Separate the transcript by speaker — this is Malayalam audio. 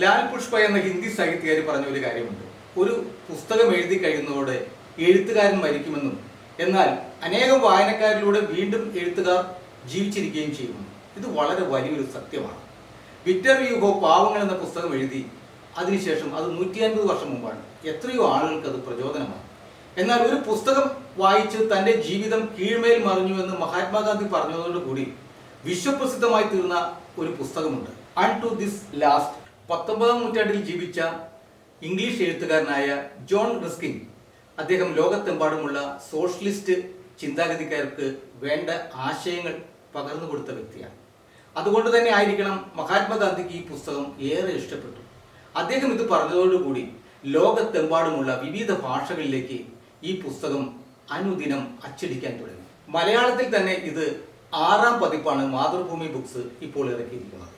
Speaker 1: ലാൽ പുഷ്പ എന്ന ഹിന്ദി സാഹിത്യകാരി പറഞ്ഞ ഒരു കാര്യമുണ്ട്. ഒരു പുസ്തകം എഴുതി കഴിയുന്നതോടെ എഴുത്തുകാരൻ മരിക്കുമെന്നും എന്നാൽ അനേകം വായനക്കാരിലൂടെ വീണ്ടും എഴുത്തുകാർ ജീവിച്ചിരിക്കുകയും ചെയ്യുന്നു. ഇത് വളരെ വലിയൊരു സത്യമാണ്. വിക്ടർ യുഗോ പാവങ്ങൾ എന്ന പുസ്തകം എഴുതി അതിനുശേഷം അത് നൂറ്റി അൻപത് വർഷം മുമ്പാണ്. എത്രയോ ആളുകൾക്ക് അത് പ്രചോദനമാണ്. എന്നാൽ ഒരു പുസ്തകം വായിച്ച് തന്റെ ജീവിതം കീഴ്മേൽ മറിഞ്ഞു എന്ന് മഹാത്മാഗാന്ധി പറഞ്ഞതോടുകൂടി വിശ്വപ്രസിദ്ധമായി തീർന്ന ഒരു പുസ്തകമുണ്ട്. അൺ ടു ദിസ് ലാസ്റ്റ് പത്തൊമ്പതാം നൂറ്റാണ്ടിൽ ജീവിച്ച ഇംഗ്ലീഷ് എഴുത്തുകാരനായ ജോൺ റിസ്കിൻ അദ്ദേഹം ലോകത്തെമ്പാടുമുള്ള സോഷ്യലിസ്റ്റ് ചിന്താഗതിക്കാർക്ക് വേണ്ട ആശയങ്ങൾ പകർന്നു കൊടുത്ത വ്യക്തിയാണ്. അതുകൊണ്ട് തന്നെ ആയിരിക്കണം മഹാത്മാഗാന്ധിക്ക് ഈ പുസ്തകം ഏറെ ഇഷ്ടപ്പെട്ടു. അദ്ദേഹം ഇത് പറഞ്ഞതോടുകൂടി ലോകത്തെമ്പാടുമുള്ള വിവിധ ഭാഷകളിലേക്ക് ഈ പുസ്തകം അനുദിനം അച്ചടിക്കാൻ തുടങ്ങി. മലയാളത്തിൽ തന്നെ ഇത് ആറാം പതിപ്പാണ് മാതൃഭൂമി ബുക്സ് ഇപ്പോൾ ഇറക്കിയിരിക്കുന്നത്.